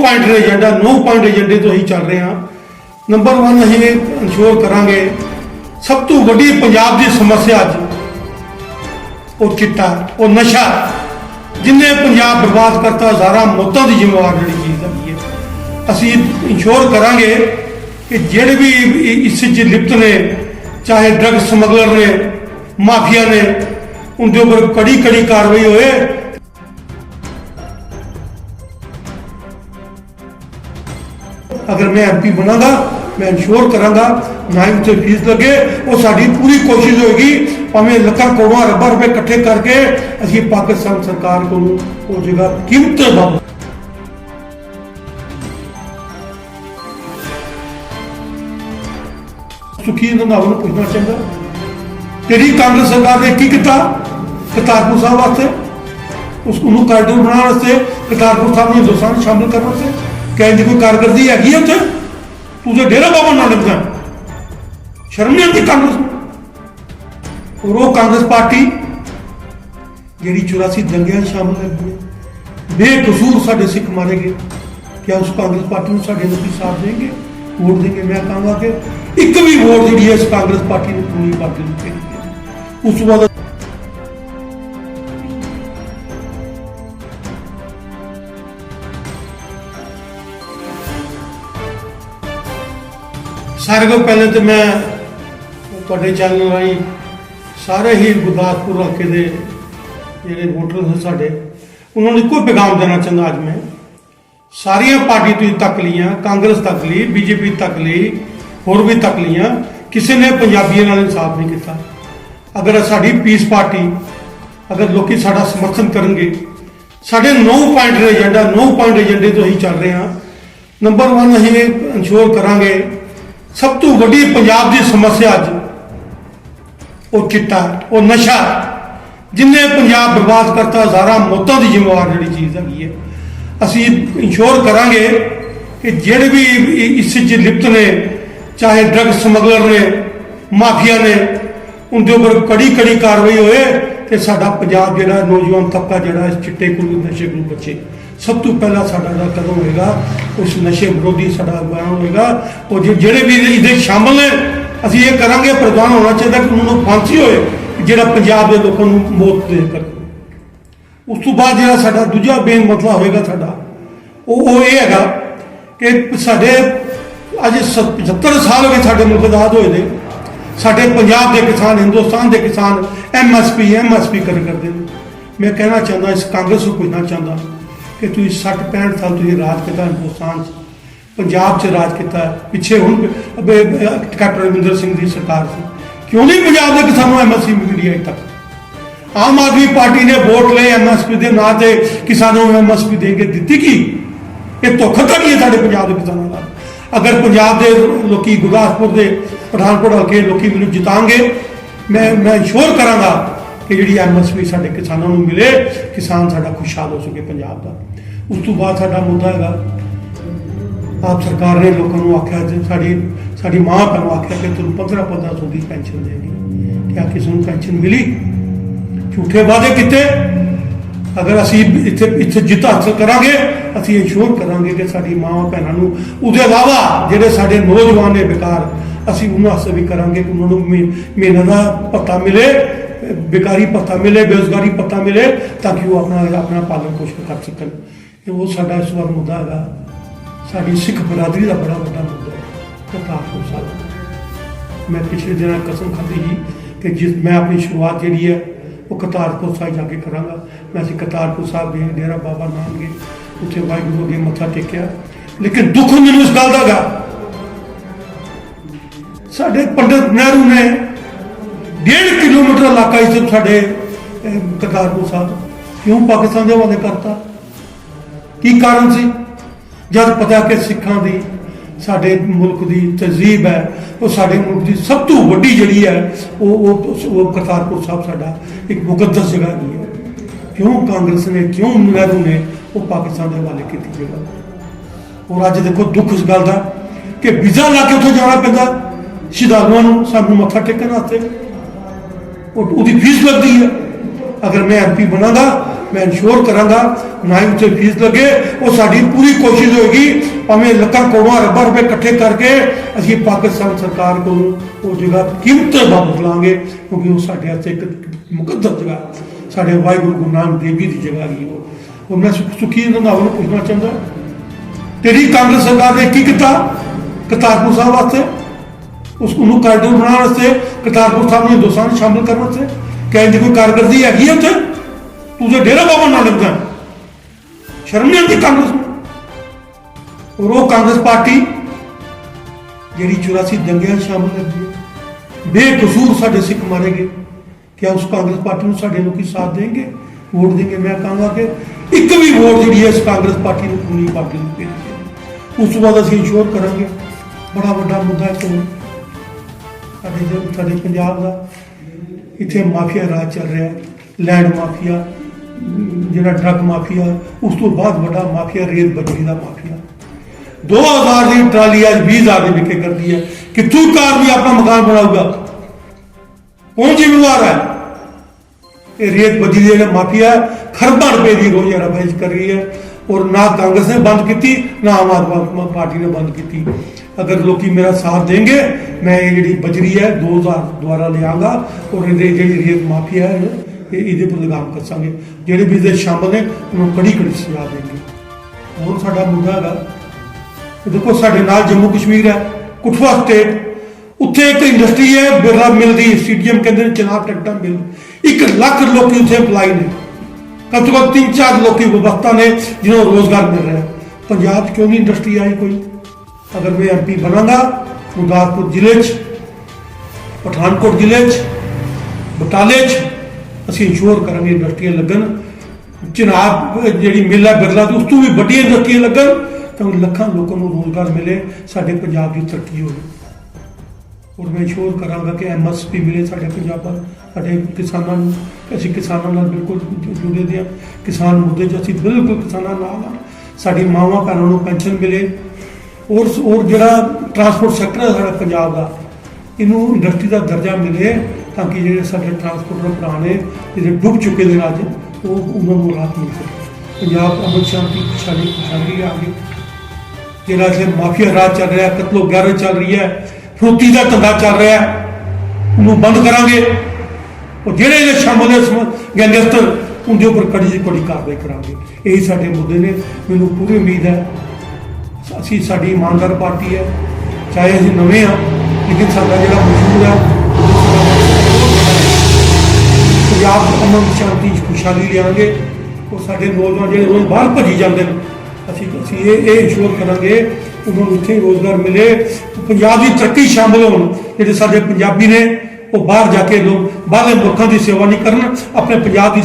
Point agenda 9 point ਏਜੰਡੇ ਤੋਂ ਹੀ ਚੱਲ ਰਹੇ ਹਾਂ। ਨੰਬਰ 1 ਅਸੀਂ ਇਨਸ਼ੋਰ ਕਰਾਂਗੇ, ਸਭ ਤੋਂ ਵੱਡੀ ਪੰਜਾਬ ਦੀ ਸਮੱਸਿਆ ਅੱਜ ਉਹ ਚਿੱਟਾ, ਉਹ ਨਸ਼ਾ। ਜਿੰਨੇ ਪੰਜਾਬ ਬਰਬਾਦ ਕਰਤਾ, ਹਜ਼ਾਰਾਂ ਮੌਤਾਂ ਦੀ ਜ਼ਿੰਮੇਵਾਰ ਜਿਹੜੀ ਚੀਜ਼ ਹੈਗੀ ਹੈ। ਅਸੀਂ ਇਨਸ਼ੋਰ ਕਰਾਂਗੇ ਕਿ ਜਿਹੜੇ ਵੀ ਇਸ ਚ ਲਿਪਤ ਨੇ, ਚਾਹੇ ਡਰਗ ਸਮਗਲਰ ਨੇ, ਮਾਫੀਆ ਨੇ, ਉਹਦੇ ਉੱਪਰ ਕੜੀ ਕੜੀ ਕਾਰਵਾਈ ਹੋਏ। ਅਗਰ ਮੈਂ ਐਮਪੀ ਬਣਾਂਗਾ ਮੈਂ ਇਨਸ਼ੋਰ ਕਰਾਂਗਾ ਨਾ ਹੀ ਉੱਥੇ ਫੀਸ ਲੱਗੇ ਉਹ ਸਾਡੀ ਪੂਰੀ ਕੋਸ਼ਿਸ਼ ਹੋਏਗੀ ਭਾਵੇਂ ਲੱਖਾਂ ਕਰੋੜਾਂ ਅਰਬਾਂ ਰੁਪਏ ਇਕੱਠੇ ਕਰਕੇ ਅਸੀਂ ਪਾਕਿਸਤਾਨ ਸਰਕਾਰ ਕੋਲੋਂ ਉਹ ਜਗ੍ਹਾ ਕੀਮਤ ਵਾਪਸ ਸੁਖੀ ਰੰਧਾਵਾ ਨੂੰ ਪੁੱਛਣਾ ਚਾਹੁੰਦਾ ਤੇਰੀ ਕਾਂਗਰਸ ਸਰਕਾਰ ਨੇ ਕੀ ਕੀਤਾ ਕਰਤਾਰਪੁਰ ਸਾਹਿਬ ਵਾਸਤੇ ਉਸ ਨੂੰ ਕਾਰਡਰ ਬਣਾਉਣ ਵਾਸਤੇ ਕਰਤਾਰਪੁਰ ਸਾਹਿਬ ਨੂੰ ਹਿੰਦੁਸਤਾਨ ਵਿੱਚ ਸ਼ਾਮਿਲ ਕਰਨ ਵਾਸਤੇ ਕਹਿਣ ਦੀ ਕੋਈ ਕਾਰਗਰਦੀ ਹੈਗੀ ਹੈ ਉੱਥੇ? ਤੂੰ ਤੇ ਡੇਰਾ ਬਾਬਾ ਨਾਨਕ ਦਾ। ਸ਼ਰਮ ਨਹੀਂ ਆਉਂਦੀ ਕਾਂਗਰਸ। ਔਰ ਉਹ ਕਾਂਗਰਸ ਪਾਰਟੀ ਜਿਹੜੀ 84 ਦੰਗਿਆਂ 'ਚ ਸ਼ਾਮਲ ਹੈਗੀ ਬੇਕਸੂਰ ਸਾਡੇ ਸਿੱਖ ਮਾਰੇ ਗਏ। ਕਿ ਉਸ ਕਾਂਗਰਸ ਪਾਰਟੀ ਨੂੰ ਸਾਡੇ ਲੋਕੀ ਸਾਥ ਦੇਣਗੇ, ਵੋਟ ਦੇਣਗੇ ਮੈਂ ਕਹਾਂਗਾ ਕਿ ਇੱਕ ਵੀ ਵੋਟ ਜਿਹੜੀ ਹੈ ਇਸ ਕਾਂਗਰਸ ਪਾਰਟੀ ਨੂੰ ਪੂਰੀ ਪਾਰਟੀ ਨੂੰ ਚਾਹੀਦੀ ਉਸ ਤੋਂ ਬਾਅਦ ਸਾਰੇ ਤੋਂ ਪਹਿਲੇ ਤੇ ਮੈਂ ਤੁਹਾਡੇ ਚੈਨਲ ਰਾਹੀਂ ਸਾਰੇ ਹੀ ਗੁਰਦਾਸਪੁਰ ਇਲਾਕੇ ਦੇ ਜਿਹੜੇ ਵੋਟਰ ਨੇ ਸਾਡੇ, ਉਹਨਾਂ ਨੂੰ ਇੱਕੋ ਪੈਗਾਮ ਦੇਣਾ ਚਾਹੁੰਦਾ ਅੱਜ ਮੈਂ। ਸਾਰੀਆਂ ਪਾਰਟੀ ਤੁਸੀਂ ਤੱਕ ਲਈਆਂ, ਕਾਂਗਰਸ ਤੱਕ ਲਈ, ਬੀਜੇਪੀ ਤੱਕ ਲਈ, ਹੋਰ ਵੀ ਤੱਕ ਲਈਆਂ, ਕਿਸੇ ਨੇ ਪੰਜਾਬੀਆਂ ਨਾਲ ਇਨਸਾਫ ਨਹੀਂ ਕੀਤਾ। ਅਗਰ ਸਾਡੀ ਪੀਸ ਪਾਰਟੀ, ਅਗਰ ਲੋਕੀ ਸਾਡਾ ਸਮਰਥਨ ਕਰਨਗੇ, ਸਾਡੇ 9 ਪੁਆਇੰਟ ਏਜੰਡਾ 9 ਪੁਆਇੰਟ ਏਜੰਡੇ ਤੋਂ ਹੀ ਚੱਲ ਰਹੇ ਹਾਂ। ਨੰਬਰ 1 ਅਸੀਂ ਇਨਸ਼ੋਰ ਕਰਾਂਗੇ ਸਭ ਤੋਂ ਵੱਡੀ ਪੰਜਾਬ ਦੀ ਸਮੱਸਿਆ ਅੱਜ ਉਹ ਚਿੱਟਾ, ਉਹ ਨਸ਼ਾ। ਜਿੰਨੇ ਪੰਜਾਬ ਬਰਬਾਦ ਕਰਤਾ, ਹਜ਼ਾਰਾਂ ਮੌਤਾਂ ਦੀ ਜ਼ਿੰਮੇਵਾਰ ਜਿਹੜੀ ਚੀਜ਼ ਹੈਗੀ ਹੈ। ਅਸੀਂ ਇੰਸ਼ੋਰ ਕਰਾਂਗੇ ਕਿ ਜਿਹੜੇ ਵੀ ਇਸ ਚ ਲਿਪਤ ਨੇ, ਚਾਹੇ ਡਰਗ ਸਮਗਲਰ ਨੇ, ਮਾਫੀਆ ਨੇ, ਉਹਦੇ ਉੱਪਰ ਕੜੀ ਕੜੀ ਕਾਰਵਾਈ ਹੋਏ ਤੇ ਸਾਡਾ ਪੰਜਾਬ ਜਿਹੜਾ ਨੌਜਵਾਨ ਤਬਕਾ ਜਿਹੜਾ ਇਸ ਚਿੱਟੇ ਕੋਲ ਨਸ਼ੇ ਕੋਲ ਬਚੇ ਸਭ ਤੋਂ ਪਹਿਲਾਂ ਸਾਡਾ ਜਿਹੜਾ ਕਦਮ ਹੋਏਗਾ, ਉਸ ਨਸ਼ੇ ਵਿਰੋਧੀ ਸਾਡਾ ਅਭਿਆਨ ਹੋਏਗਾ। ਉਹ ਜੇ- ਜਿਹੜੇ ਵੀ ਇਹਦੇ- ਸ਼ਾਮਲ ਨੇ, ਅਸੀਂ ਇਹ ਕਰਾਂਗੇ, ਪ੍ਰਧਾਨ ਹੋਣਾ ਚਾਹੀਦਾ ਕਿ ਉਹਨਾਂ ਨੂੰ ਫਾਂਸੀ ਹੋਏ ਜਿਹੜਾ ਪੰਜਾਬ ਦੇ ਲੋਕਾਂ ਨੂੰ ਮੌਤ ਦੇ ਕਰ ਉਸ ਤੋਂ ਬਾਅਦ ਜਿਹੜਾ ਸਾਡਾ ਦੂਜਾ ਬੇਨ ਮਸਲਾ ਹੋਏਗਾ ਸਾਡਾ, ਉਹ ਉਹ ਇਹ ਹੈਗਾ ਕਿ ਸਾਡੇ ਅੱਜ ਸ- 75 ਸਾਲ ਹੋ ਗਏ ਸਾਡੇ ਮੁਲਕ ਆਜ਼ਾਦ ਹੋਏ ਨੇ। ਸਾਡੇ ਪੰਜਾਬ ਦੇ ਕਿਸਾਨ, ਹਿੰਦੁਸਤਾਨ ਦੇ ਕਿਸਾਨ ਐਮਐਸਪੀ ਐਮਐਸਪੀ ਕਰ ਕਰਦੇ ਨੇ। ਮੈਂ ਕਹਿਣਾ ਚਾਹੁੰਦਾ, ਇਸ ਕਾਂਗਰਸ ਨੂੰ ਪੁੱਛਣਾ ਚਾਹੁੰਦਾ। ਕਿ ਤੁਸੀਂ 60 65 ਸਾਲ ਤੁਸੀਂ ਰਾਜ ਕੀਤਾ, ਹਿੰਦੁਸਤਾਨ 'ਚ, ਪੰਜਾਬ 'ਚ ਰਾਜ ਕੀਤਾ, ਪਿੱਛੇ ਹੁਣ ਕੈਪਟਨ ਅਮਰਿੰਦਰ ਸਿੰਘ ਦੀ ਸਰਕਾਰ ਸੀ। ਕਿਉਂ ਨਹੀਂ ਪੰਜਾਬ ਦੇ ਕਿਸਾਨਾਂ ਨੂੰ ਐਮਐਸਪੀ ਮਿਲੀ ਅਜੇ ਤੱਕ? ਆਮ ਆਦਮੀ ਪਾਰਟੀ ਨੇ ਵੋਟ ਲਏ ਐਮਐਸਪੀ ਦੇ, ਨਾਂ ਤੇ ਕਿਸਾਨਾਂ ਨੂੰ ਐਮਐਸਪੀ ਦੇ ਕੇ ਦਿੱਤੀ ਕੀ? ਇਹ ਧੋਖਾਧੜੀ ਹੈ ਸਾਡੇ ਪੰਜਾਬ ਦੇ ਕਿਸਾਨਾਂ ਨਾਲ। ਅਗਰ ਪੰਜਾਬ ਦੇ ਲੋਕੀ ਗੁਰਦਾਸਪੁਰ ਦੇ, ਪਠਾਨਕੋਟ ਹਲਕੇ ਲੋਕੀ ਮੈਨੂੰ ਜਿਤਾਂਗੇ ਮੈਂ ਮੈਂ ਇੰਸ਼ੋਰ ਕਰਾਂਗਾ ਕਿ ਜਿਹੜੀ ਐਮਐਸਪੀ ਸਾਡੇ ਕਿਸਾਨਾਂ ਨੂੰ ਮਿਲੇ, ਕਿਸਾਨ ਸਾਡਾ ਖੁਸ਼ਹਾਲ ਹੋ ਸਕੇ ਪੰਜਾਬ ਦਾ। ਉਸ ਤੋਂ ਬਾਅਦ ਸਾਡਾ ਮੁੱਦਾ ਹੈਗਾ, ਆਪ ਸਰਕਾਰ ਨੇ ਲੋਕਾਂ ਨੂੰ ਆਖਿਆ ਸਾਡੀ ਸਾਡੀ ਮਾਂ ਪਿਓ ਨੂੰ ਆਖਿਆ ਕਿ ਤੁਹਾਨੂੰ 15 1500 ਦੀ ਪੈਨਸ਼ਨ ਦੇਗੀ ਕਿਆ ਕਿਸੇ ਨੂੰ ਪੈਨਸ਼ਨ ਮਿਲੀ? ਝੂਠੇ ਵਾਅਦੇ ਕੀਤੇ। ਅਗਰ ਅਸੀਂ ਇੱਥੇ ਇੱਥੇ ਜਿੱਤ ਹਾਸਲ ਕਰਾਂਗੇ, ਅਸੀਂ ਇੰਸ਼ੋਰ ਕਰਾਂਗੇ ਕਿ ਸਾਡੀ ਮਾਂ ਭੈਣਾਂ ਨੂੰ, ਉਹਦੇ ਇਲਾਵਾ ਜਿਹੜੇ ਸਾਡੇ ਨੌਜਵਾਨ ਨੇ ਬੇਕਾਰ, ਅਸੀਂ ਉਹਨਾਂ ਵਾਸਤੇ ਵੀ ਕਰਾਂਗੇ ਕਿ ਉਹਨਾਂ ਨੂੰ ਮਿਹ- ਦਾ ਪਤਾ ਮਿਲੇ। ਬੇਕਾਰੀ ਪਤਾ ਮਿਲੇ, ਬੇਰੁਜ਼ਗਾਰੀ ਪਤਾ ਮਿਲੇ, ਤਾਂ ਕਿ ਉਹ ਆਪਣਾ ਆਪਣਾ ਪਾਲਣ ਪੋਸ਼ਣ ਕਰ ਸਕਣ। ਇਹ ਉਹ ਸਾਡਾ ਇਸ ਵਾਰ ਮੁੱਦਾ ਹੈਗਾ। ਸਾਡੀ ਸਿੱਖ ਬਰਾਦਰੀ ਦਾ ਬੜਾ ਵੱਡਾ ਮੁੱਦਾ ਹੈ। ਕਰਤਾਰਪੁਰ ਸਾਹਿਬ। ਮੈਂ ਪਿਛਲੇ ਦਿਨਾਂ ਕਸਮ ਖਾਧੀ ਸੀ ਕਿ ਜਿਸ ਮੈਂ ਆਪਣੀ ਸ਼ੁਰੂਆਤ ਜਿਹੜੀ ਹੈ, ਉਹ ਕਰਤਾਰਪੁਰ ਸਾਹਿਬ ਜਾ ਕੇ ਕਰਾਂਗਾ। ਮੈਂ ਅਸੀਂ ਕਰਤਾਰਪੁਰ ਸਾਹਿਬ ਗਏ ਡੇਰਾ ਬਾਬਾ ਨਾਨਕ ਗਏ ਉੱਥੇ ਵਾਹਿਗੁਰੂ ਅੱਗੇ ਮੱਥਾ ਟੇਕਿਆ। ਲੇਕਿਨ ਦੁੱਖ ਮੈਨੂੰ ਇਸ ਗੱਲ ਦਾ ਗਾ ਸਾਡੇ ਪੰਡਿਤ ਨਹਿਰੂ ਨੇ 1.5 ਕਿਲੋਮੀਟਰ ਇਲਾਕਾ ਇਸ ਸਾਡੇ ਕਰਤਾਰਪੁਰ ਸਾਹਿਬ। ਕਿਉਂ ਪਾਕਿਸਤਾਨ ਦੇ ਹਵਾਲੇ ਕਰਤਾ? ਕੀ ਕਾਰਨ ਸੀ? ਜਦ ਪਤਾ ਕਿ ਸਿੱਖਾਂ ਦੀ, ਸਾਡੇ ਮੁਲਕ ਦੀ ਤਹਿਜ਼ੀਬ ਹੈ, ਉਹ ਸਾਡੇ ਮੁਲਕ ਦੀ ਸਭ ਤੋਂ ਵੱਡੀ ਜਿਹੜੀ ਹੈ, ਉਹ ਉਹ ਉਹ ਕਰਤਾਰਪੁਰ ਸਾਹਿਬ ਸਾਡਾ ਇੱਕ ਮੁਕੱਦਸ ਜਗ੍ਹਾ ਹੈਗੀ ਹੈ। ਕਿਉਂ ਕਾਂਗਰਸ ਨੇ, ਕਿਉਂ ਨਹਿਰੂ ਨੇ ਉਹ ਪਾਕਿਸਤਾਨ ਦੇ ਹਵਾਲੇ ਕੀਤੀ ਜਗ੍ਹਾ? ਔਰ ਅੱਜ ਦੇਖੋ ਦੁੱਖ ਇਸ ਗੱਲ ਦਾ ਕਿ ਵੀਜ਼ਾ ਲਾ ਕੇ ਉੱਥੇ ਜਾਣਾ ਪੈਂਦਾ। ਸ਼ਰਧਾਲੂਆਂ ਨੂੰ ਸਾਨੂੰ ਮੱਥਾ ਟੇਕਣ ਵਾਸਤੇ। ਉਹ- ਉਹਦੀ ਫੀਸ ਲੱਗਦੀ ਹੈ ਅਗਰ ਮੈਂ ਐਮਪੀ ਬਣਾਂਗਾ ਮੈਂ ਇਨਸ਼ੋਰ ਕਰਾਂਗਾ ਨਾ ਹੀ ਉੱਥੇ ਫੀਸ ਲੱਗੇ, ਉਹ ਸਾਡੀ ਪੂਰੀ ਕੋਸ਼ਿਸ਼ ਹੋਏਗੀ, ਭਾਵੇਂ ਲੱਖਾਂ ਕਰੋੜਾਂ ਅਰਬਾਂ ਰੁਪਏ ਇਕੱਠੇ ਕਰਕੇ ਅਸੀਂ ਪਾਕਿਸਤਾਨ ਸਰਕਾਰ ਕੋਲੋਂ ਉਹ ਜਗ੍ਹਾ ਕੀਮਤ ਵਾਪਸ ਲਾਂਗੇ, ਕਿਉਂਕਿ ਉਹ ਸਾਡੇ ਵਾਸਤੇ ਇੱਕ ਮੁਕੱਦਸ ਜਗ੍ਹਾ। ਸਾਡੇ ਵਾਹਿਗੁਰੂ ਗੁਰੂ ਨਾਨਕ ਦੇਵ ਜੀ ਦੀ ਜਗ੍ਹਾ ਹੈਗੀ ਉਹ। ਮੈਂ ਸੁਖ- ਸੁਖੀ ਰੰਧਾਵਾ ਨੂੰ ਪੁੱਛਣਾ ਚਾਹੁੰਦਾ, ਤੇਰੀ ਕਾਂਗਰਸ ਸਰਕਾਰ ਨੇ ਕੀ ਕੀਤਾ? ਕਰਤਾਰਪੁਰ ਸਾਹਿਬ ਵਾਸਤੇ? ਉਸ ਨੂੰ ਕਾਰਡਰ ਬਣਾਉਣ ਵਾਸਤੇ ਕਰਤਾਰਪੁਰ ਸਾਹਿਬ ਨੂੰ ਹਿੰਦੁਸਤਾਨ 'ਚ ਸ਼ਾਮਲ ਕਰਨ ਵਾਸਤੇ ਕਹਿਣ ਕੋਈ ਕਾਰਗਰਦੀ ਹੈਗੀ ਹੈ ਉੱਥੇ? ਤੂੰ ਤੇ ਡੇਰਾ ਬਾਬਾ ਨਾਨਕ ਦਾ ਸ਼ਰਮ ਨਹੀਂ ਆਉਂਦੀ ਕਾਂਗਰਸ ਨੂੰ? ਔਰ ਉਹ ਕਾਂਗਰਸ ਪਾਰਟੀ ਜਿਹੜੀ 84 ਦੰਗਿਆਂ 'ਚ ਸ਼ਾਮਲ ਲੱਗੀ ਹੈ। ਬੇਕਸੂਰ ਸਾਡੇ ਸਿੱਖ ਮਾਰੇ ਗਏ। ਕਿਆ ਉਸ ਕਾਂਗਰਸ ਪਾਰਟੀ ਨੂੰ ਸਾਡੇ ਲੋਕੀ ਸਾਥ ਦੇਣਗੇ? ਵੋਟ ਦੇਣਗੇ, ਮੈਂ ਕਹਾਂਗਾ ਕਿ ਇੱਕ ਵੀ ਵੋਟ ਜਿਹੜੀ ਹੈ ਇਸ ਕਾਂਗਰਸ ਪਾਰਟੀ ਨੂੰ ਪੂਰੀ ਪਾਰਟੀ ਨੂੰ ਭੇਜਣੀ ਉਸ ਤੋਂ ਬਾਅਦ ਅਸੀਂ ਇੰਸ਼ੋਰ ਕਰਾਂਗੇ। ਬੜਾ ਵੱਡਾ ਮੁੱਦਾ ਹੈ ਕੋਲ ਸਾਡੇ ਜੋ ਸਾਡੇ ਪੰਜਾਬ ਦਾ ਇੱਥੇ ਮਾਫੀਆ ਰਾਜ ਚੱਲ ਰਿਹਾ, ਲੈਂਡ ਮਾਫੀਆ, ਜਿਹੜਾ ਡਰਗ ਮਾਫੀਆ, ਉਸ ਤੋਂ ਬਾਅਦ ਵੱਡਾ ਮਾਫੀਆ, ਰੇਤ ਬਜਰੀ ਦਾ ਮਾਫੀਆ। 2000 ਦੀ ਟਰਾਲੀ ਅੱਜ 20000 ਦੇ ਵਿਕੇ ਕਰਦੀ ਹੈ। ਕਿੱਥੋਂ ਕਾਰ ਵੀ ਆਪਣਾ ਮਕਾਨ ਬਣਾਊਗਾ? ਕੌਣ ਜ਼ਿੰਮੇਵਾਰ ਹੈ? ਇਹ ਰੇਤ ਬਜਰੀ ਦਾ ਜਿਹੜਾ ਮਾਫੀਆ ਖਰਬਾਂ ਰੁਪਏ ਦੀ ਰੋਜ਼ਾ ਰਫੇਜ ਕਰ ਰਹੀ ਹੈ। ਔਰ ਨਾ ਕਾਂਗਰਸ ਨੇ ਬੰਦ ਕੀਤੀ, ਨਾ ਆਮ ਆਦਮੀ ਪਾਰਟੀ ਨੇ ਬੰਦ ਕੀਤੀ। ਅਗਰ ਲੋਕੀ ਮੇਰਾ ਸਾਥ ਦੇਣਗੇ, ਮੈਂ ਇਹ ਜਿਹੜੀ ਬਜਰੀ ਹੈ 2000 ਦੁਆਰਾ ਲਿਆਂਗਾ ਔਰ ਇਹਦੇ ਜਿਹੜੀ ਰੇਤ ਮਾਫੀਆ ਹੈ, ਇਹ ਇਹਦੇ ਪਰ ਲਗਾਮ ਕੱਸਾਂਗੇ। ਜਿਹੜੇ ਵੀ ਇਹਦੇ ਸ਼ਾਮਲ ਨੇ, ਉਹਨੂੰ ਕੜੀ ਕੜੀ ਸਜ਼ਾ ਦੇਣਗੇ। ਹੋਰ ਸਾਡਾ ਮੁੱਦਾ ਹੈਗਾ ਦੇਖੋ ਸਾਡੇ ਨਾਲ ਜੰਮੂ ਕਸ਼ਮੀਰ ਹੈ ਕਠੂਆ ਸਟੇਟ ਉੱਥੇ ਇੱਕ ਇੰਡਸਟਰੀ ਹੈ, ਬਿਰਲਾ ਮਿਲ ਦੀ ਸੀਡੀਐਮ ਕਹਿੰਦੇ ਨੇ ਚਨਾਬ ਟੈਕਟਾ ਮਿਲ। 1 ਲੱਖ ਲੋਕੀ ਉੱਥੇ ਅਪਲਾਈ ਨੇ। ਕਮ ਤੋਂ ਕਮ ਤਿੰਨ ਚਾਰ ਲੋਕੀ ਵਿਵਸਥਾ ਨੇ ਜਿਹਨਾਂ ਨੂੰ ਰੋਜ਼ਗਾਰ ਮਿਲ ਰਿਹਾ। ਹੈ। ਪੰਜਾਬ 'ਚ ਕਿਉਂ ਨਹੀਂ ਇੰਡਸਟਰੀ ਆਈ ਕੋਈ? ਅਗਰ ਮੈਂ ਐਮਪੀ ਬਣਾਂਗਾ, ਗੁਰਦਾਸਪੁਰ ਜ਼ਿਲ੍ਹੇ 'ਚ, ਪਠਾਨਕੋਟ ਜ਼ਿਲ੍ਹੇ 'ਚ, ਬਟਾਲੇ 'ਚ, ਅਸੀਂ ਇੰਸ਼ੋਰ ਕਰਾਂਗੇ ਇੰਡਸਟਰੀਆਂ ਲੱਗਣ। ਚਨਾਬ ਜਿਹੜੀ ਮਿਲ ਹੈ ਬਿਰਲਾ ਦੀ, ਉਸ ਤੋਂ ਵੀ ਵੱਡੀਆਂ ਇੰਡਸਟਰੀਆਂ ਲੱਗਣ, ਤਾਂ ਲੱਖਾਂ ਲੋਕਾਂ ਨੂੰ ਰੋਜ਼ਗਾਰ ਮਿਲੇ, ਸਾਡੇ ਪੰਜਾਬ ਦੀ ਤਰੱਕੀ ਹੋਵੇ। ਔਰ ਮੈਂ ਇੰਸ਼ੋਰ ਕਰਾਂਗਾ ਕਿ ਐਮਐਸਪੀ ਮਿਲੇ ਸਾਡੇ ਪੰਜਾਬ ਪਰ ਸਾਡੇ ਕਿਸਾਨਾਂ ਨੂੰ ਅਸੀਂ ਕਿਸਾਨਾਂ ਨਾਲ ਬਿਲਕੁਲ ਜੁੜੇ ਦੇ ਹਾਂ। ਕਿਸਾਨ ਮੁੱਦੇ 'ਚ ਅਸੀਂ ਬਿਲਕੁਲ ਕਿਸਾਨਾਂ ਨਾਲ ਹਾਂ। ਸਾਡੀ ਮਾਵਾਂ ਭੈਣਾਂ ਨੂੰ ਪੈਨਸ਼ਨ ਮਿਲੇ। ਔਰ ਔਰ ਜਿਹੜਾ ਟਰਾਂਸਪੋਰਟ ਸੈਕਟਰ ਹੈ ਸਾਡਾ ਪੰਜਾਬ ਦਾ ਇਹਨੂੰ ਇੰਡਸਟਰੀ ਦਾ ਦਰਜਾ ਮਿਲੇ ਤਾਂ ਕਿ ਜਿਹੜੇ ਸਾਡੇ ਟਰਾਂਸਪੋਰਟਰ ਭਰਾ ਨੇ ਜਿਹੜੇ ਡੁੱਬ ਚੁੱਕੇ ਨੇ ਅੱਜ ਉਹ ਉਹਨਾਂ ਨੂੰ ਰਾਹਤ ਮਿਲ ਸਕੇ। ਪੰਜਾਬ ਅਮਨ ਸ਼ਾਂਤੀ ਖੁਸ਼ਹਾਲੀ ਖੁਸ਼ਹਾਲੀ ਆ ਗਈ। ਜਿਹੜਾ ਇੱਥੇ ਮਾਫੀਆ ਰਾਜ ਚੱਲ ਰਿਹਾ ਕਤਲੋ ਗੈਰ ਚੱਲ ਰਹੀ ਹੈ ਫਰੂਤੀ ਦਾ ਧੰਦਾ ਚੱਲ ਰਿਹਾ ਹੈ, ਉਹਨੂੰ ਬੰਦ ਕਰਾਂਗੇ। ਉਹ ਜਿਹੜੇ ਇਹਦੇ ਸ਼ਾਮਲ ਨੇ ਸਮ- ਗੈਂਗਸਟਰ ਉਹਦੇ ਉੱਪਰ ਕੜੀ ਜਿਹੀ ਕੜੀ ਕਾਰਵਾਈ ਕਰਾਂਗੇ। ਇਹੀ ਸਾਡੇ ਮੁੱਦੇ ਨੇ। ਮੈਨੂੰ ਪੂਰੀ ਉਮੀਦ ਹੈ, ਅਸੀਂ ਸਾਡੀ ਇਮਾਨਦਾਰ ਪਾਰਟੀ ਹੈ। ਚਾਹੇ ਅਸੀਂ ਨਵੇਂ ਹਾਂ, ਲੇਕਿਨ ਸਾਡਾ ਜਿਹੜਾ ਮਸ਼ਹੂਰ ਹੈ, ਪੰਜਾਬ ਅਮਨ ਸ਼ਾਂਤੀ ਖੁਸ਼ਹਾਲੀ ਲਿਆਂਗੇ ਉਹ ਸਾਡੇ ਨੌਜਵਾਨ ਜਿਹੜੇ ਰੋਜ਼ ਬਾਹਰ ਭੱਜੀ ਜਾਂਦੇ ਨੇ, ਅਸੀਂ ਅਸੀਂ ਇਹ ਇਹ ਇੰਸ਼ੋਰ ਕਰਾਂਗੇ, ਉਹਨਾਂ ਨੂੰ ਇੱਥੇ ਹੀ ਰੋਜ਼ਗਾਰ ਮਿਲੇ। ਪੰਜਾਬ ਦੀ ਤਰੱਕੀ ਸ਼ਾਮਲ ਹੋਣ, ਜਿਹੜੇ ਸਾਡੇ ਪੰਜਾਬੀ ਨੇ ਉਹ ਬਾਹਰ ਜਾ ਕੇ ਲੋਕ ਬਾਹਰਲੇ ਮੁਲਕਾਂ ਦੀ ਸੇਵਾ ਨਹੀਂ ਕਰਨ ਆਪਣੇ ਪੰਜਾਬ ਦੀ